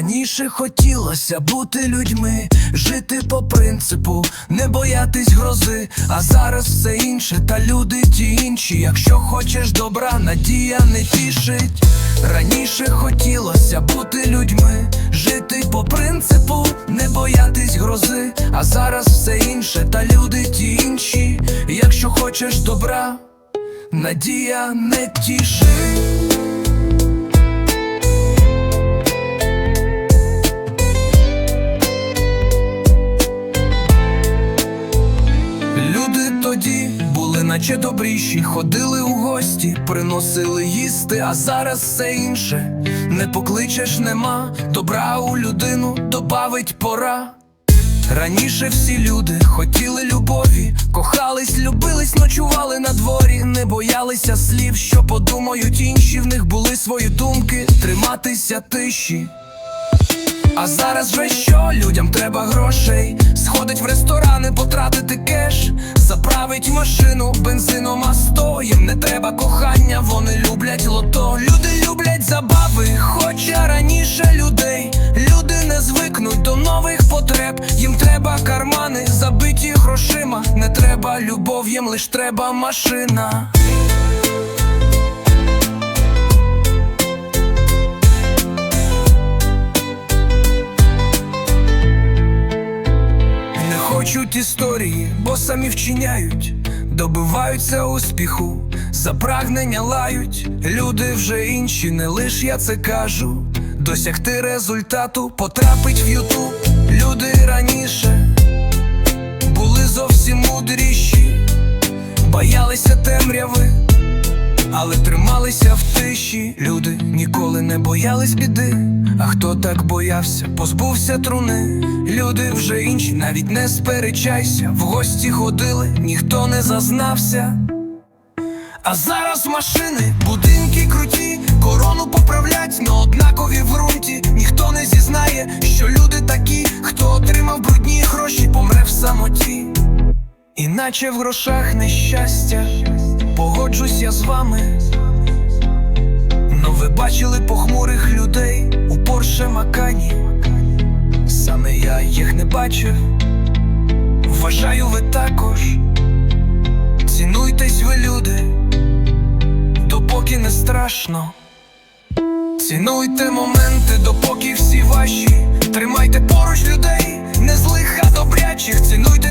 Раніше хотілося бути людьми, жити по принципу, не боятись грози, а зараз все інше, та люди ті інші. Якщо хочеш добра, надія не тішить. Раніше хотілося бути людьми, жити по принципу, не боятись грози, а зараз все інше, та люди ті інші. Якщо хочеш добра, надія не тішить. Наче добріші, ходили у гості, приносили їсти, а зараз все інше. Не покличеш, нема добра у людину, добавить пора. Раніше всі люди хотіли любові, кохались, любились, ночували на дворі, не боялися слів, що подумають інші, в них були свої думки, триматися тиші. А зараз же що людям треба грошей Сходить в ресторани, потратити кеш. Заправить машину бензином а сто не треба кохання, вони люблять лото. Люди люблять забави, хоча раніше людей. Люди не звикнуть до нових потреб. Їм треба кармани, забиті грошима. Не треба любов, їм лиш треба машина Хочуть історії, бо самі вчиняють, добиваються успіху, за прагнення лають. Люди вже інші, не лиш я це кажу. Досягти результату, потрапить в Ютуб. Люди раніше були зовсім мудріші, боялися темряви, але трималися в ніколи не боялись біди. А хто так боявся, позбувся труни. Люди вже інші, навіть не сперечайся. В гості ходили, ніхто не зазнався. А зараз машини, будинки круті, корону поправлять, но однакові в ґрунті. Ніхто не зізнає, що люди такі, хто отримав брудні гроші, помре в самоті. Іначе в грошах нещастя, погоджусь я з вами. Бачили похмурих людей у Порше Макані. Саме я їх не бачив. Вважаю, ви також. Цінуйтесь ви, люди, допоки не страшно. Цінуйте моменти, допоки всі ваші. Тримайте поруч людей, не злих, а добрячих. Цінуйте